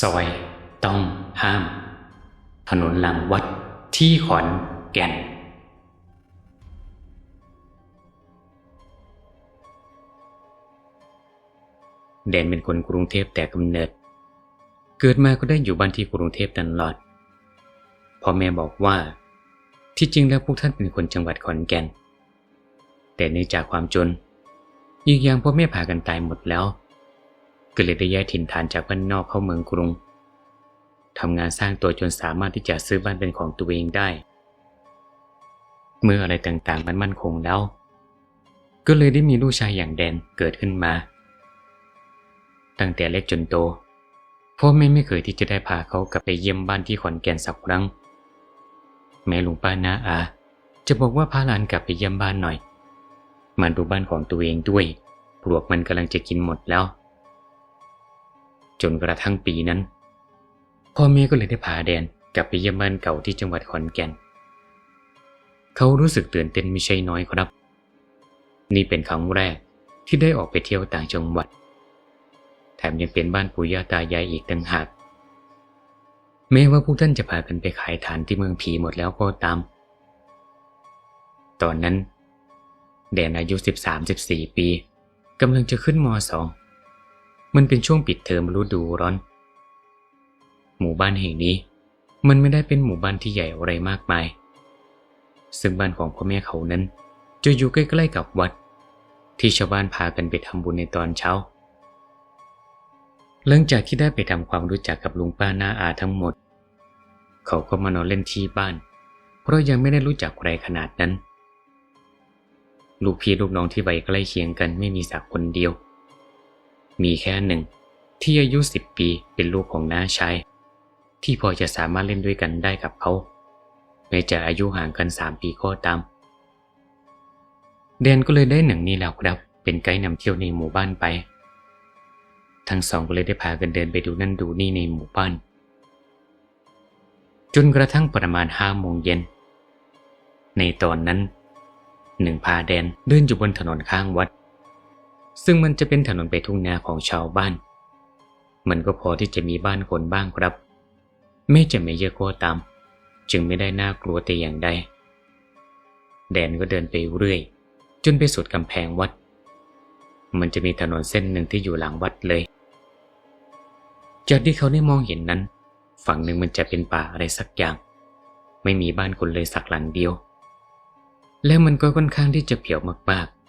ซอย ต้องห้าม ถนนหลังวัดที่ขอนแก่น แดนเป็นคนกรุงเทพแต่กำเนิด เกิดมาก็ได้อยู่บ้านที่กรุงเทพตลอดพ่อแม่บอกว่า ที่จริงแล้วพวกท่านเป็นคนจังหวัดขอนแก่น แต่เนื่องจากความจน อีกอย่างพ่อแม่พากันตายหมดแล้ว ก็เลยได้ย้ายถิ่นฐานจากบ้านนอกเข้าเมืองกรุงทำงานสร้างตัวจนสามารถที่จะซื้อบ้านเป็นของตัวเองได้ เมื่ออะไรต่างๆมันมั่นคงแล้ว ก็เลยได้มีลูกชายอย่างแดนเกิดขึ้นมา ตั้งแต่เล็กจนโตพ่อแม่ไม่เคยที่จะได้พาเขากลับไปเยี่ยมบ้านที่ขอนแก่นสักครั้ง แม่ลุงป้าน้าอา จะบอกว่าพาหลานกลับไปเยี่ยมบ้านหน่อยมาดูบ้านของตัวเองด้วยปลวกมันกำลังจะกินหมดแล้ว จนกระทั่งปีนั้น พ่อแม่ก็เลยได้พาแดนกลับไปเยี่ยมบ้านเก่าที่จังหวัดขอนแก่น เขารู้สึกตื่นเต้นไม่ใช่น้อยครับ นี่เป็นครั้งแรกที่ได้ออกไปเที่ยวต่างจังหวัด แถมยังเป็นบ้านปู่ย่าตายายอีกต่างหาก แม้ว่าพวกท่านจะพากันไปขายฐานที่เมืองผีหมดแล้วก็ตาม ตอนนั้นแดนอายุ 13-14 ปีกำลังจะขึ้นม .2 มันเป็นช่วงปิดเทอมฤดูร้อน หมู่บ้านแห่งนี้ มันไม่ได้เป็นหมู่บ้านที่ใหญ่อะไรมากมาย ซึ่งบ้านของพ่อแม่เขานั้น จะอยู่ใกล้ๆกับวัด ที่ชาวบ้านพากันไปทำบุญในตอนเช้า หลังจากที่ได้ไปทำความรู้จักกับลุงป้าน้าอาทั้งหมด เขาก็มานอนเล่นที่บ้าน เพราะยังไม่ได้รู้จักใครขนาดนั้น ลูกพี่ลูกน้องที่วัยใกล้เคียงกันไม่มีสักคนเดียว มีแค่หนึ่ง ที่อายุสิบปีเป็นลูกของน้าชายที่พอจะสามารถเล่นด้วยกันได้กับเขาแม้จะอายุห่างกันสามปีก็ตามแดนก็เลยได้หนังนี้แล้วครับ เป็นไกด์นำเที่ยวในหมู่บ้านไป ทั้งสองก็เลยได้พากันเดินไปดูนั่นดูนี่ในหมู่บ้าน จนกระทั่งประมาณห้าโมงเย็น ในตอนนั้นหนึ่งพาแดนเดินอยู่บนถนนข้างวัด ซึ่งมันจะเป็นถนนไปทุ่งนาของชาวบ้าน มันก็พอที่จะมีบ้านคนบ้างครับ ไม่จะไม่เยอะก็ตาม จึงไม่ได้น่ากลัวแต่อย่างใด แดนก็เดินไปเรื่อย จนไปสุดกำแพงวัด มันจะมีถนนเส้นหนึ่งที่อยู่หลังวัดเลย จากที่เขาได้มองเห็นนั้น ฝั่งหนึ่งมันจะเป็นป่าอะไรสักอย่าง ไม่มีบ้านคนเลยสักหลังเดียว แล้วมันก็ค่อนข้างที่จะเผียวมากๆ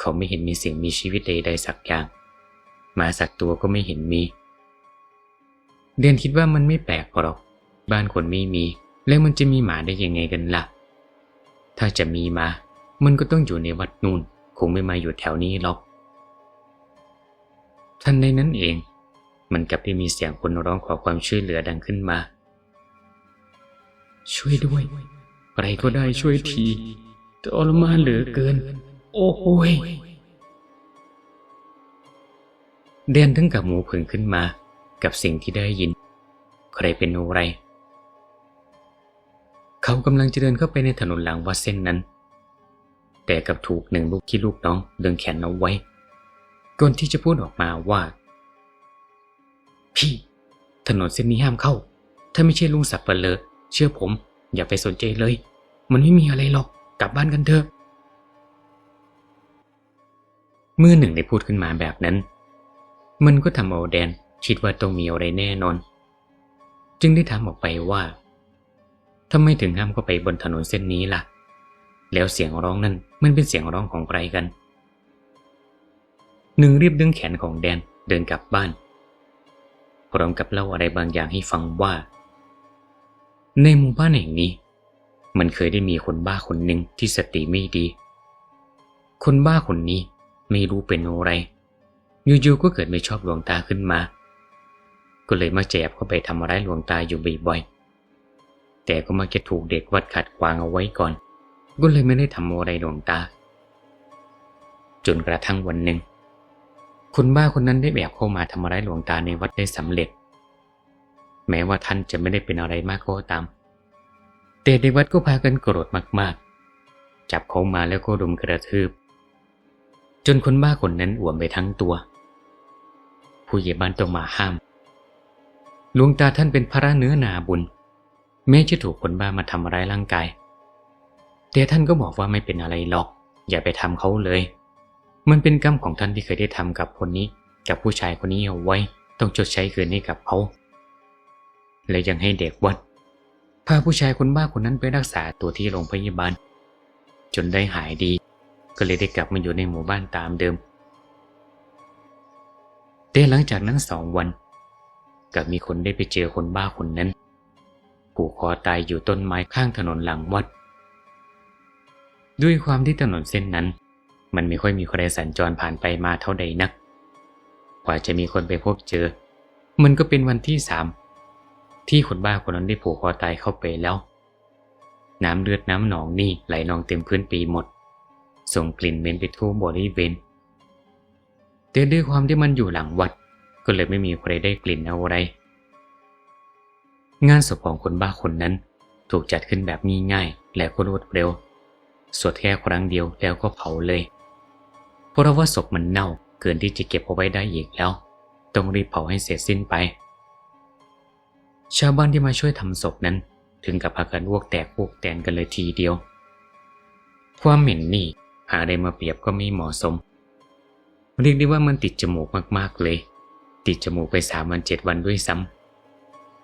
เขาไม่เห็นมีสิ่งมีชีวิตใดๆสักอย่างหมาสักตัวก็ไม่เห็นมี เดือนคิดว่ามันไม่แปลกหรอก บ้านคนไม่มี แล้วมันจะมีหมาได้ยังไงกันล่ะ ถ้าจะมีมา มันก็ต้องอยู่ในวัดนูนคงไม่มาอยู่แถวนี้หรอกทันในนั้นเอง มันกับได้มีเสียงคนร้องขอความช่วยเหลือดังขึ้นมา ช่วยด้วย ใครก็ได้ช่วยทีทรมานเหลือเกิน โอ้โหยเดนถึงกับหมูผึ่งขึ้นมา กับสิ่งที่ได้ยิน ใครเป็นอะไร เขากำลังจะเดินเข้าไปในถนนหลังวัดเส้นนั้น แต่กับถูกหนึ่งลูกที่ลูกน้องดึงแขนเอาไว้ก่อนที่จะพูดออกมาว่า พี่ ถนนเส้นนี้ห้ามเข้า ถ้าไม่ใช่ลุงสับเปลอเชื่อผม อย่าไปสนใจเลย มันไม่มีอะไรหรอก กลับบ้านกันเถอะ เมื่อหนึ่งได้พูดขึ้นมาแบบนั้น มันก็ทำเอาแดนคิดว่าต้องมีอะไรแน่นอน จึงได้ถามออกไปว่าทำไมถึงห้ามเข้าไปบนถนนเส้นนี้ล่ะ แล้วเสียงร้องนั้นมันเป็นเสียงร้องของใครกัน หนึ่งรีบดึงแขนของแดนเดินกลับบ้าน พร้อมกับเล่าอะไรบางอย่างให้ฟังว่า ในหมู่บ้านแห่งนี้ มันเคยได้มีคนบ้าคนหนึ่งที่สติไม่ดี คนบ้าคนนี้ ไม่รู้เป็นอะไรอยู่ๆก็เกิดไม่ชอบหลวงตาขึ้นมา ก็เลยมาแจบเข้าไปทำร้ายหลวงตาอยู่บ่อยๆ แต่ก็มักจะถูกเด็กวัดขัดขวางเอาไว้ก่อน ก็เลยไม่ได้ทำอะไรหลวงตา จนกระทั่งวันหนึ่ง คนบ้าคนนั้นได้แบบเข้ามาทำร้ายหลวงตาในวัดได้สำเร็จ แม้ว่าท่านจะไม่ได้เป็นอะไรมากก็ตาม แต่ในวัดก็พากันโกรธมากๆ จับเขามาแล้วก็รุมกระทืบ จนคนบ้าคนนั้นอ่วมไปทั้งตัว ผู้ใหญ่บ้านต้องมาห้ามหลวงตาท่านเป็นพระเนื้อนาบุญ แม้จะถูกคนบ้ามาทำร้ายร่างกาย แต่ท่านก็บอกว่าไม่เป็นอะไรหรอก อย่าไปทำเขาเลย มันเป็นกรรมของท่านที่เคยได้ทำกับคนนี้ กับผู้ชายคนนี้เอาไว้ ต้องชดใช้คืนให้กับเขา และยังให้เด็กวัด พาผู้ชายคนบ้าคนนั้นไปรักษาตัวที่โรงพยาบาล จนได้หายดี ก็เลยได้กลับมาอยู่ในหมู่บ้านตามเดิม แต่หลังจากนั้นสองวันกลับมีคนได้ไปเจอคนบ้าคนนั้น ผูกคอตายอยู่ต้นไม้ข้างถนนหลังวัด ด้วยความที่ถนนเส้นนั้น มันไม่ค่อยมีใครสัญจรผ่านไปมาเท่าใดนัก กว่าจะมีคนไปพบเจอ มันก็เป็นวันที่สามที่คนบ้าคนนั้นได้ผูกคอตายเข้าไปแล้ว น้ำเลือดน้ำหนองนี่ไหลนองเต็มพื้นปีหมด ส่งกลิ่นเหม็นไปทั่วบริเวณแต่ด้วยความที่มันอยู่หลังวัด ก็เลยไม่มีใครได้กลิ่นอะไร งานศพของคนบ้าคนนั้น ถูกจัดขึ้นแบบง่ายๆและก็รวดเร็ว สวดแค่ครั้งเดียวแล้วก็เผาเลย เพราะว่าศพมันเน่าเกินที่จะเก็บเอาไว้ได้อีกแล้ว ต้องรีบเผาให้เสร็จสิ้นไป ชาวบ้านที่มาช่วยทำศพนั้น ถึงกับพากันอ้วกแตกอ้วกแตนกันเลยทีเดียว ความเหม็นนี่ หาอะได้มาเปรียบก็ไม่เหมาะสม เรียกได้ว่ามันติดจมูกมากๆเลย ติดจมูกไปสามวันเจ็ดวันด้วยซ้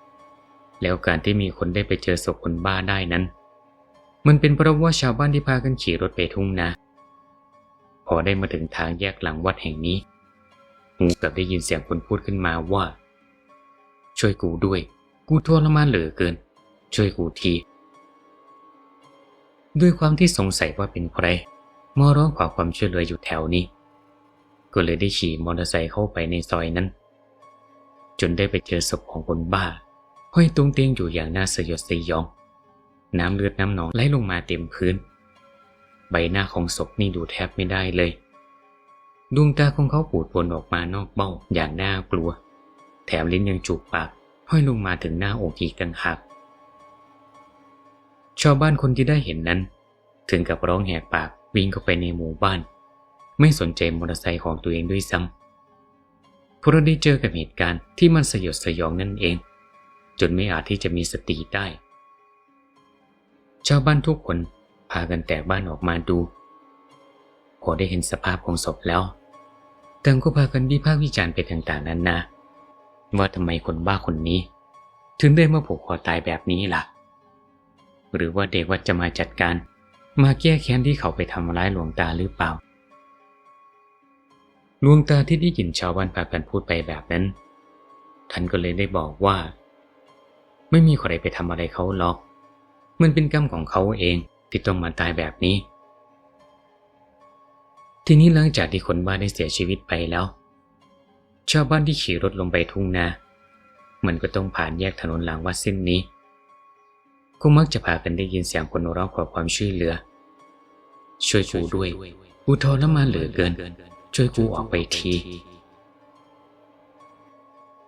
ำแล้วการที่มีคนได้ไปเจอศพคนบ้าได้นั้น มันเป็นเพราะว่าชาวบ้านที่พากันขี่รถไปทุ่งนาพอได้มาถึงทางแยกหลังวัดแห่งนี้หูกลับได้ยินเสียงคนพูดขึ้นมาว่า ช่วยกูด้วย กูทรมานเหลือเกิน ช่วยกูที ด้วยความที่สงสัยว่าเป็นใคร มาร้องขอความช่วยเหลืออยู่แถวนี้ ก็เลยได้ขี่มอเตอร์ไซค์เข้าไปในซอยนั้น จนได้ไปเจอศพของคนบ้า ห้อยตรงเตียงอยู่อย่างน่าสยดสยอง น้ำเลือดน้ำหนองไหลลงมาเต็มพื้น ใบหน้าของศพนี่ดูแทบไม่ได้เลย ดวงตาของเขาปูดปนออกมานอกเบ้าอย่างน่ากลัว แถมลิ้นยังจูบปาก ห้อยลงมาถึงหน้าอกอีกต่างหากชาวบ้านคนที่ได้เห็นนั้น ถึงกับร้องแหกปาก วิ่งเข้าไปในหมู่บ้าน ไม่สนใจมอเตอร์ไซค์ของตัวเองด้วยซ้ำเพราะได้เจอกับเหตุการณ์ที่มันสยดสยองนั่นเอง จนไม่อาจที่จะมีสติได้ ชาวบ้านทุกคนพากันแตกบ้านออกมาดู พอได้เห็นสภาพของศพแล้วต่างก็พากันวิพากษ์วิจารณ์ไปต่างๆนานาว่าทำไมคนบ้าคนนี้ ถึงได้มาผูกคอตายแบบนี้ล่ะ หรือว่าเด็กวัดจะมาจัดการ มาแก้แค้นที่เขาไปทำร้ายหลวงตาหรือเปล่าหลวงตาที่ได้ยินชาวบ้านพากันพูดไปแบบนั้น ท่านก็เลยได้บอกว่า ไม่มีใครไปทำอะไรเขาหรอก มันเป็นกรรมของเขาเองที่ต้องมาตายแบบนี้ ทีนี้หลังจากที่คนบ้านได้เสียชีวิตไปแล้ว ชาวบ้านที่ขี่รถลงไปทุ่งนา มันก็ต้องผ่านแยกถนนหลังวัดเส้นนี้ ก็มักจะพากันได้ยินเสียงคนร้องขอความช่วยเหลือ ช่วยกูด้วย กูทรมานเหลือเกิน ช่วยกูออกไปที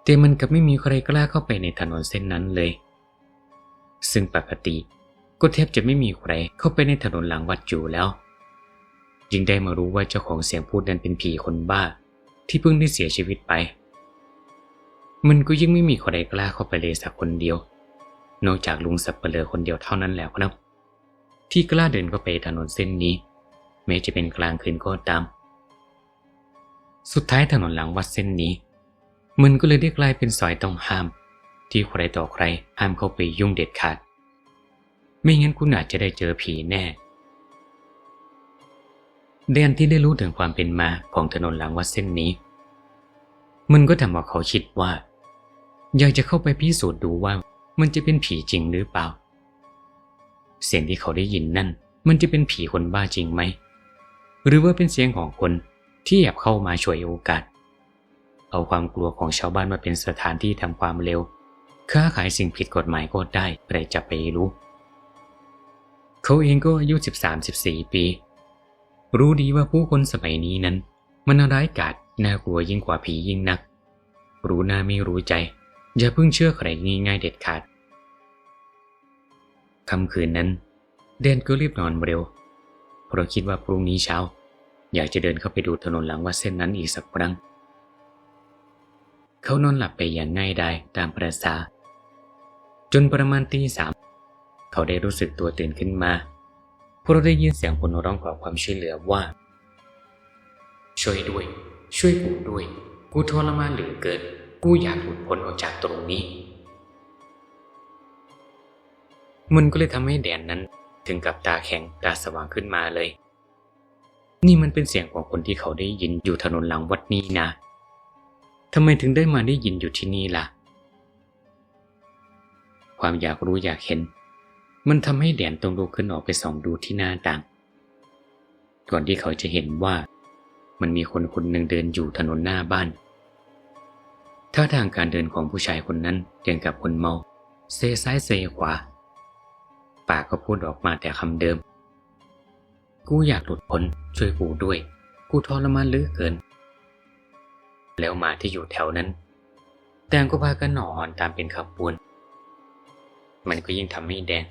แต่มันกับไม่มีใครกล้าเข้าไปในถนนเส้นนั้นเลย ซึ่งปกติก็แทบจะไม่มีใครเข้าไปในถนนหลังวัดอยู่แล้วยิ่งได้มารู้ว่าเจ้าของเสียงพูดนั้นเป็นผีคนบ้า ที่เพิ่งได้เสียชีวิตไป มันก็ยิ่งไม่มีใครกล้าเข้าไปเลยสักคนเดียว นอกจากลุงสับเปลือคนเดียวเท่านั้นแล้วครับที่กล้าเดินเข้าไปถนนเส้นนี้ แม้จะเป็นกลางคืนก็ตาม สุดท้ายถนนหลังวัดเส้นนี้ มันก็เลยได้กลายเป็นซอยต้องห้าม ที่ใครต่อใครห้ามเข้าไปยุ่งเด็ดขาด ไม่งั้นคุณอาจจะได้เจอผีแน่แดนที่ได้รู้ถึงความเป็นมาของถนนหลังวัดเส้นนี้ มันก็ทำให้เขาคิดว่า อยากจะเข้าไปพิสูจน์ดูว่า มันจะเป็นผีจริงหรือเปล่า เสียงที่เขาได้ยินนั่น มันจะเป็นผีคนบ้าจริงไหม หรือว่าเป็นเสียงของคนที่แอบเข้ามาช่วยโอกาส เอาความกลัวของชาวบ้านมาเป็นสถานที่ทำความเร็ว ค้าขายสิ่งผิดกฎหมายก็ได้ใครจะไปรู้ เขาเองก็อายุ13-14 ปี รู้ดีว่าผู้คนสมัยนี้นั้น มันร้ายกาจน่ากลัวยิ่งกว่าผียิ่งนัก รู้หน้าไม่รู้ใจ อย่าเพิ่งเชื่อใครง่ายๆเด็ดขาดค่ำคืนนั้น เดนก็รีบนอนเร็ว เพราะคิดว่าพรุ่งนี้เช้า อยากจะเดินเข้าไปดูถนนหลังวัดเส้นนั้นอีกสักครั้ง เขานอนหลับไปอย่างง่ายดายตามประษา จนประมาณตีสามเขาได้รู้สึกตัวตื่นขึ้นมาเพราะได้ยินเสียงคนร้องขอความช่วยเหลือว่า ช่วยด้วย ช่วยกูด้วย กูทรมานเหลือเกิน กูอยากหลุดพ้นออกจากตรงนี้ มันก็เลยทำให้แดนนั้นถึงกับตาแข็งตาสว่างขึ้นมาเลย นี่มันเป็นเสียงของคนที่เขาได้ยินอยู่ถนนหลังวัดนี้นะทำไมถึงได้มาได้ยินอยู่ที่นี่ล่ะ ความอยากรู้อยากเห็น มันทำให้แดนต้องลุกขึ้นออกไปส่องดูที่หน้าต่าง ก่อนที่เขาจะเห็นว่า มันมีคนคนหนึ่งเดินอยู่ถนนหน้าบ้าน ท่าทางการเดินของผู้ชายคนนั้นยังกับคนเมา เซซ้ายเซขวา ปากก็พูดออกมาแต่คำเดิม กูอยากหลุดพ้นช่วยกูด้วย กูทรมานเหลือเกิน แล้วหมาที่อยู่แถวนั้นแต่งก็พากันหนอนตามเป็นขบวน มันก็ยิ่งทำให้แดง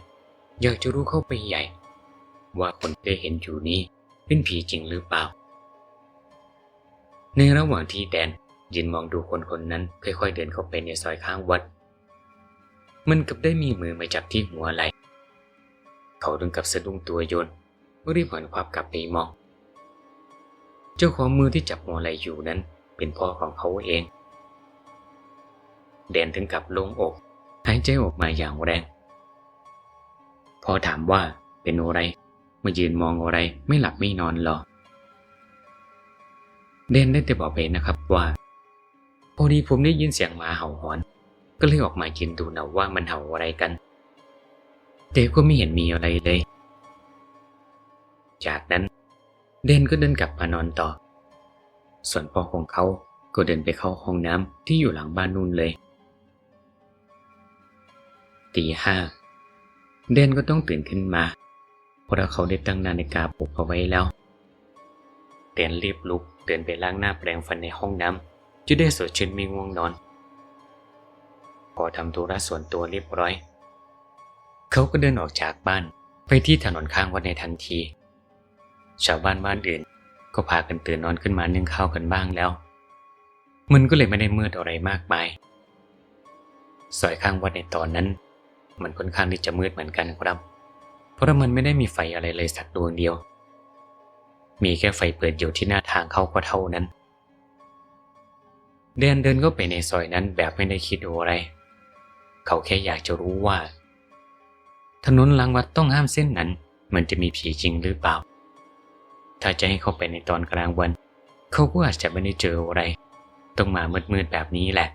อยากจะรู้เข้าไปใหญ่ ว่าคนที่เห็นอยู่นี้เป็นผีจริงหรือเปล่า ในระหว่างที่แดน ยืนมองดูคนคนนั้นค่อยๆเดินเข้าไปในซอยข้างวัด มันกับได้มีมือมาจับที่หัวไหลเขาดึงกับสะดุ้งตัวโยนรีบหันควับกลับไปมอง เจ้าของมือที่จับหัวไหลอยู่นั้น เป็นพ่อของเขาเอง แดนถึงกับลงอก หายใจออกมาอย่างแรงพอถามว่าเป็นอะไร มายืนมองอะไรไม่หลับไม่นอนหรอเดนได้แต่บอกไปนะครับว่า พอดีผมได้ยินเสียงหมาเห่าหอน ก็เลยออกมายืนดูนะว่ามันเห่าอะไรกัน แต่ก็ไม่เห็นมีอะไรเลย จากนั้น เดนก็เดินกลับมานอนต่อ ส่วนพ่อของเขาก็เดินไปเข้าห้องน้ำที่อยู่หลังบ้านนู่นเลยตีห้าเดนก็ต้องตื่นขึ้นมา เพราะเขาได้ตั้งนาฬิกาปลุกเอาไว้แล้ว เดนรีบลุกเดินไปล้างหน้าแปรงฟันในห้องน้ำ จะได้สดชื่นม่ง่วงนอน พอทำธุระส่วนตัวเรียบร้อย เขาก็เดินออกจากบ้านไปที่ถนนข้างวัดในทันที ชาวบ้านบ้านอื่นก็พากันตื่นนอนขึ้นมานึ่งข้าวกันบ้างแล้ว มันก็เลยไม่ได้มืดอะไรมากมายซอยข้างวัดในตอนนั้น มันค่อนข้างที่จะมืดเหมือนกันครับ เพราะมันไม่ได้มีไฟอะไรเลยสักดวงเดียว มีแค่ไฟเปิดอยู่ที่หน้าทางเข้าก็เท่านั้น เดินเดินก็ไปในซอยนั้นแบบไม่ได้คิดอะไร เขาแค่อยากจะรู้ว่า ถนนหลังวัดต้องห้ามเส้นนั้น มันจะมีผีจริงหรือเปล่า ถ้าจะให้เข้าไปในตอนกลางวัน เขาก็อาจจะไม่ได้เจออะไร ต้องมามืดๆแบบนี้แหละ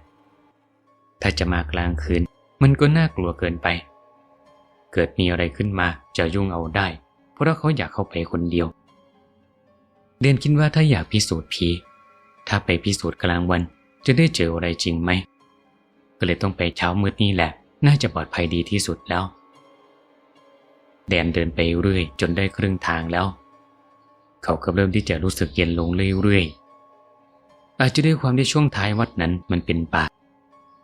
ถ้าจะมากลางคืน มันก็น่ากลัวเกินไป เกิดมีอะไรขึ้นมาจะยุ่งเอาได้ เพราะเขาอยากเข้าไปคนเดียว เดนคิดว่าถ้าอยากพิสูจน์ผีถ้าไปพิสูจน์กลางวัน จะได้เจออะไรจริงไหม ก็เลยต้องไปเช้ามืดนี่แหละ น่าจะปลอดภัยดีที่สุดแล้ว แดนเดินไปเรื่อยจนได้ครึ่งทางแล้ว เขาก็เริ่มที่จะรู้สึกเย็นลงเรื่อยๆ อาจจะด้วยความที่ช่วงท้ายวัดนั้นมันเป็นป่า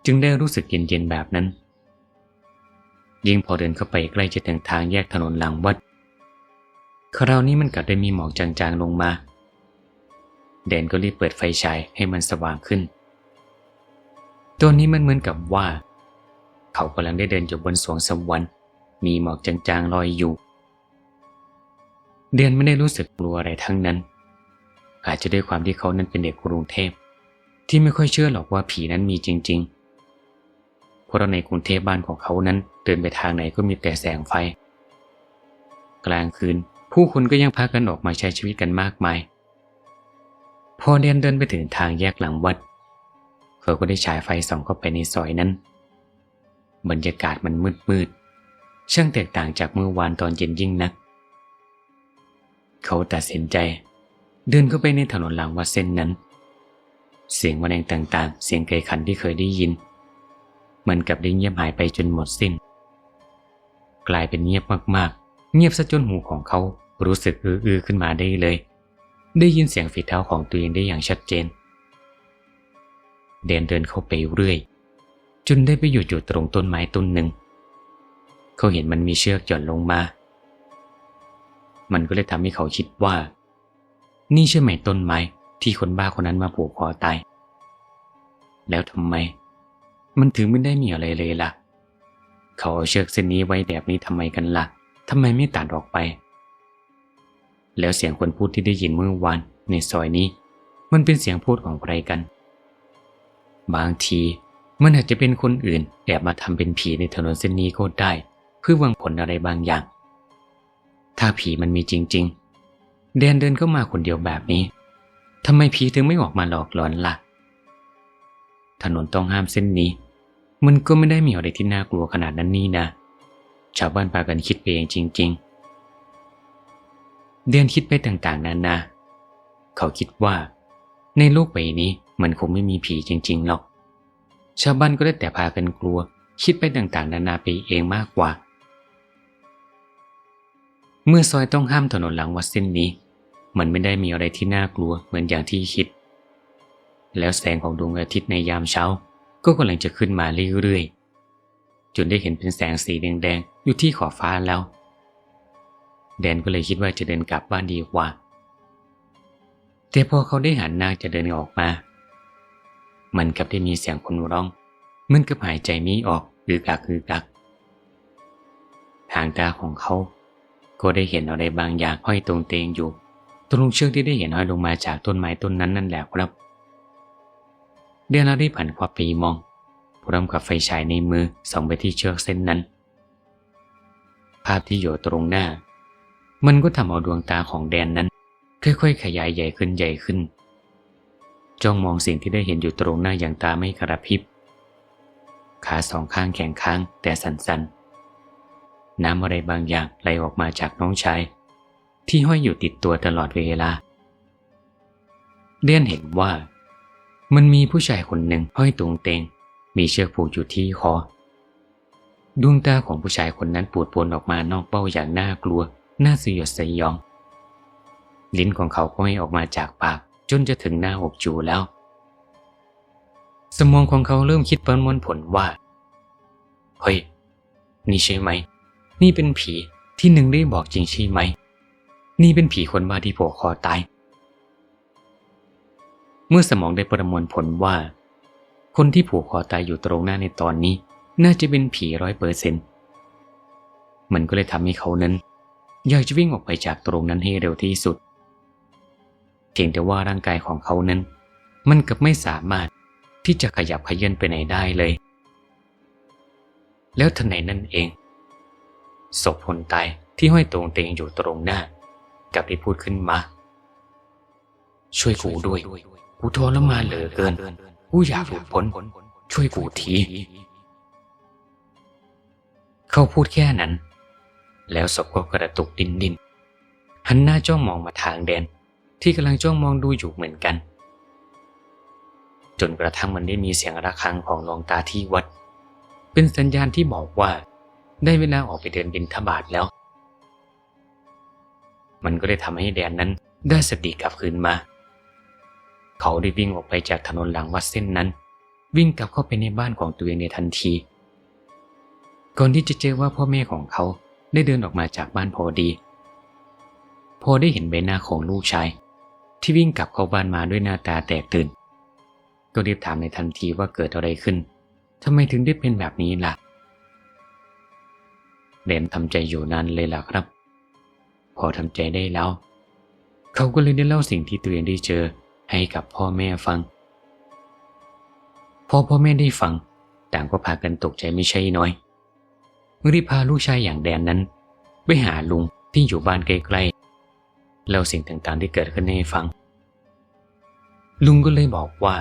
จึงได้รู้สึกเย็นๆแบบนั้น ยิ่งพอเดินเข้าไปใกล้จะถึงทางแยกถนนหลังวัด คราวนี้มันกลับได้มีหมอกจางๆลงมาแดนก็รีบเปิดไฟฉายให้มันสว่างขึ้น ตัวนี้มันเหมือนกับว่า เขากำลังได้เดินอยู่บนสวงสวรรค์มีหมอกจางๆลอยอยู่ เดนไม่ได้รู้สึกกลัวอะไรทั้งนั้น อาจจะด้วยความที่เขานั้นเป็นเด็กกรุงเทพ ที่ไม่ค่อยเชื่อหรอกว่าผีนั้นมีจริง ๆ เพราะในกรุงเทพบ้านของเขานั้นเดินไปทางไหนก็มีแต่แสงไฟ กลางคืนผู้คนก็ยังพากันออกมาใช้ชีวิตกันมากมาย พอเดนเดินไปถึงทางแยกหลังวัด เขาก็ได้ฉายไฟส่องเข้าไปในซอยนั้น บรรยากาศมันมืดมืดช่างแตกต่างจากเมื่อวานตอนเย็นยิ่งนัก เขาตัดสินใจ เดินเข้าไปในถนนหลังวัดเส้นนั้น เสียงแมลงต่างๆ เสียงไก่ขันที่เคยได้ยินเหมือนกับได้เงียบหายไปจนหมดสิ้น กลายเป็นเงียบมากๆ เงียบซะจนหูของเขารู้สึกอื้อๆขึ้นมาได้เลย ได้ยินเสียงฝีเท้าของตัวเองได้อย่างชัดเจน เดินเดินเข้าไปเรื่อย จนได้ไปอยู่อยู่ตรงต้นไม้ต้นหนึ่ง เขาเห็นมันมีเชือกหย่อนลงมา มันก็เลยทำให้เขาคิดว่า นี่ใช่ไหมต้นไม้ที่คนบ้าคนนั้นมาผูกคอตาย แล้วทำไม มันถึงไม่ได้มีอะไรเลยล่ะ เขาเอาเชือกเส้นนี้ไว้แบบนี้ทำไมกันล่ะทำไมไม่ตัดออกไป แล้วเสียงคนพูดที่ได้ยินเมื่อวานในซอยนี้ มันเป็นเสียงพูดของใครกัน บางทีมันอาจจะเป็นคนอื่นแอบมาทำเป็นผีในถนนเส้นนี้ก็ได้ เพื่อหวังผลอะไรบางอย่าง ถ้าผีมันมีจริง ๆ แดนเดินเข้ามาคนเดียวแบบนี้ทำไมผีถึงไม่ออกมาหลอกหลอนล่ะ ถนนต้องห้ามเส้นนี้ มันก็ไม่ได้มีอะไรที่น่ากลัวขนาดนั้นนี่นะ ชาวบ้านพากันคิดไปเองจริง ๆ เดือนคิดไปต่างๆนานาเขาคิดว่า ในโลกใบนี้ มันคงไม่มีผีจริง ๆ หรอก ชาวบ้านก็ได้แต่พากันกลัว คิดไปต่างๆ นานาไปเองมากกว่า เมื่อซอยต้องห้ามถนนหลังวัดเส้นนี้ มันไม่ได้มีอะไรที่น่ากลัวเหมือนอย่างที่คิด แล้วแสงของดวงอาทิตย์ในยามเช้า ก็กำลังจะขึ้นมาเรื่อยๆ จนได้เห็นเป็นแสงสีแดงๆอยู่ที่ขอบฟ้าแล้ว แดนก็เลยคิดว่าจะเดินกลับบ้านดีกว่าแต่พอเขาได้หันหน้าจะเดินออกมา มันกับได้มีเสียงคนร้อง มันกับหายใจม่ออกหรือกักหรือกัก ทางตาของเขา ก็ได้เห็นอะไรบางอย่างห้อยตรงเตงอยู่ตรงเชือกที่ได้เห็นห้อยลงมาจากต้นไม้ต้นนั้นนั่นแหละครับ เดียนราได้ผันควับไปมองพร้อมกับไฟฉายในมือส่องไปที่เชือกเส้นนั้น ภาพที่อยู่ตรงหน้า มันก็ทำเอาดวงตาของแดนนั้น ค่อยๆ ขยายใหญ่ขึ้นใหญ่ขึ้น จ้องมองสิ่งที่ได้เห็นอยู่ตรงหน้าอย่างตาไม่กระพริบ ขาสองข้างแข็งค้างแต่สั่นๆ น้ำอะไรบางอย่างไหลออกมาจากน้องชาย ที่ห้อยอยู่ติดตัวตลอดเวลาเดียนเห็นว่า มันมีผู้ชายคนหนึ่งห้อยตรงเตง มีเชือกผูกอยู่ที่คอ ดวงตาของผู้ชายคนนั้นปูดปนออกมานอกเป้าอย่างน่ากลัว น่าสยดสยอง ลิ้นของเขาก็ให้ออกมาจากปาก จนจะถึงหน้าอกจูแล้ว สมองของเขาเริ่มคิดประมวลผลว่า เฮ้ย นี่ใช่ไหม นี่เป็นผีที่หนึ่งได้บอกจริงใช่ไหม นี่เป็นผีคนบ้าที่โผล่คอตาย เมื่อสมองได้ประมวลผลว่า คนที่ผูกคอตายอยู่ตรงหน้าในตอนนี้ น่าจะเป็นผีร้อยเปอร์เซ็นต์มันก็เลยทำให้เขานั้น อยากจะวิ่งออกไปจากตรงนั้นให้เร็วที่สุด พียงแต่ว่าร่างกายของเขานั้น มันกับไม่สามารถที่จะขยับขยื่นไปไหนได้เลย แล้วทันไหนนั่นเอง ศพคนตายที่ห้อยตรงเตงอยู่ตรงหน้า กับได้พูดขึ้นมา ช่วยกูด้วยกูทรมานเหลือเกินกูอยากหลุดพ้นช่วยกูทีเขาพูดแค่นั้น แล้วศพก็กระตุกดินดินหันหน้าจ้องมองมาทางแดน ที่กำลังจ้องมองดูอยู่เหมือนกัน จนกระทั่งมันได้มีเสียงระฆังของหลวงตาที่วัด เป็นสัญญาณที่บอกว่า ได้เวลาออกไปเดินบินทบาทแล้ว มันก็ได้ทำให้แดนนั้นได้สติกลับคืนมา เขาได้วิ่งออกไปจากถนนหลังวัดเส้นนั้น วิ่งกลับเข้าไปในบ้านของตัวเองในทันที ก่อนที่จะเจอว่าพ่อแม่ของเขาได้เดินออกมาจากบ้านพอดี พอได้เห็นใบหน้าของลูกชาย ที่วิ่งกลับเข้าบ้านมาด้วยหน้าตาแตกตื่น ก็รีบถามในทันทีว่าเกิดอะไรขึ้นทำไมถึงได้เป็นแบบนี้ล่ะเดนทำใจอยู่นานเลยล่ะครับ พอทำใจได้แล้ว เขาก็เลยได้เล่าสิ่งที่ตัวเองได้เจอให้กับพ่อแม่ฟัง พอพ่อแม่ได้ฟัง ต่างก็พากันตกใจไม่ใช่น้อยรีบพาลูกชายอย่างแดนนั้น ไปหาลุงที่อยู่บ้านใกล้ๆ เล่าสิ่งต่างๆที่เกิดขึ้นให้ฟัง ลุงก็เลยบอกว่า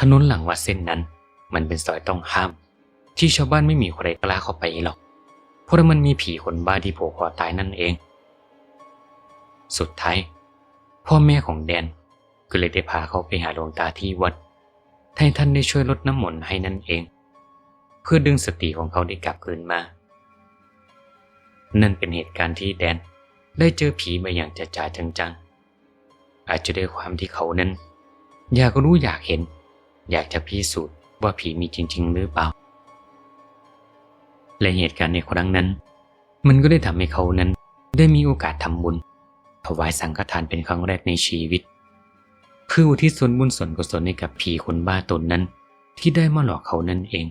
ถนนหลังวัดเส้นนั้น มันเป็นซอยต้องห้าม ที่ชาวบ้านไม่มีใครกล้าเข้าไปหรอก เพราะมันมีผีคนบ้าที่โผล่คอตายนั่นเอง สุดท้าย พ่อแม่ของแดนก็เลยได้พาเขาไปหาหลวงตาที่วัดให้ท่านได้ช่วยลดน้ำมนต์ให้นั่นเอง เพื่อดึงสติของเขาได้กลับคืนมา นั่นเป็นเหตุการณ์ที่แดน ได้เจอผีมาอย่างจะจ่าจังๆ อาจจะด้วยความที่เขานั้น อยากรู้อยากเห็น อยากจะพิสูจน์ว่าผีมีจริง ๆ หรือเปล่า และเหตุการณ์ในครั้งนั้น มันก็ได้ทำให้เขานั้นได้มีโอกาสทำบุญ ถวายสังฆทานเป็นครั้งแรกในชีวิต เพื่ออุทิศส่วนบุญส่วนกุศลให้กับผีคนบ้าตนนั้น ที่ได้มาหลอกเขานั่นเอง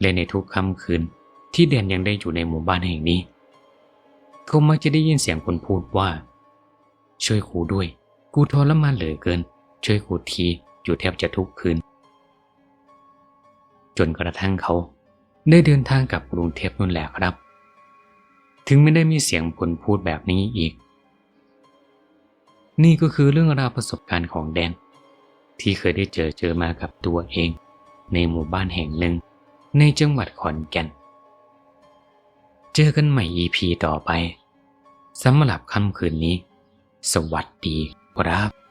และในทุกค่ำคืนที่แดนยังได้อยู่ในหมู่บ้านแห่งนี้ เขามักจะได้ยินเสียงคนพูดว่า ช่วยกูด้วย กูทรมานเหลือเกิน ช่วยกูทีอยู่แทบจะทุกคืน จนกระทั่งเขาได้เดินทางกลับกรุงเทพนั่นแหละครับ ถึงไม่ได้มีเสียงคนพูดแบบนี้อีก นี่ก็คือเรื่องราวประสบการณ์ของแดน ที่เคยได้เจอเจอมากับตัวเอง ในหมู่บ้านแห่งหนึ่ง ในจังหวัดขอนแก่น เจอกันใหม่ EP ต่อไปสำหรับค่ำคืนนี้ สวัสดีครับ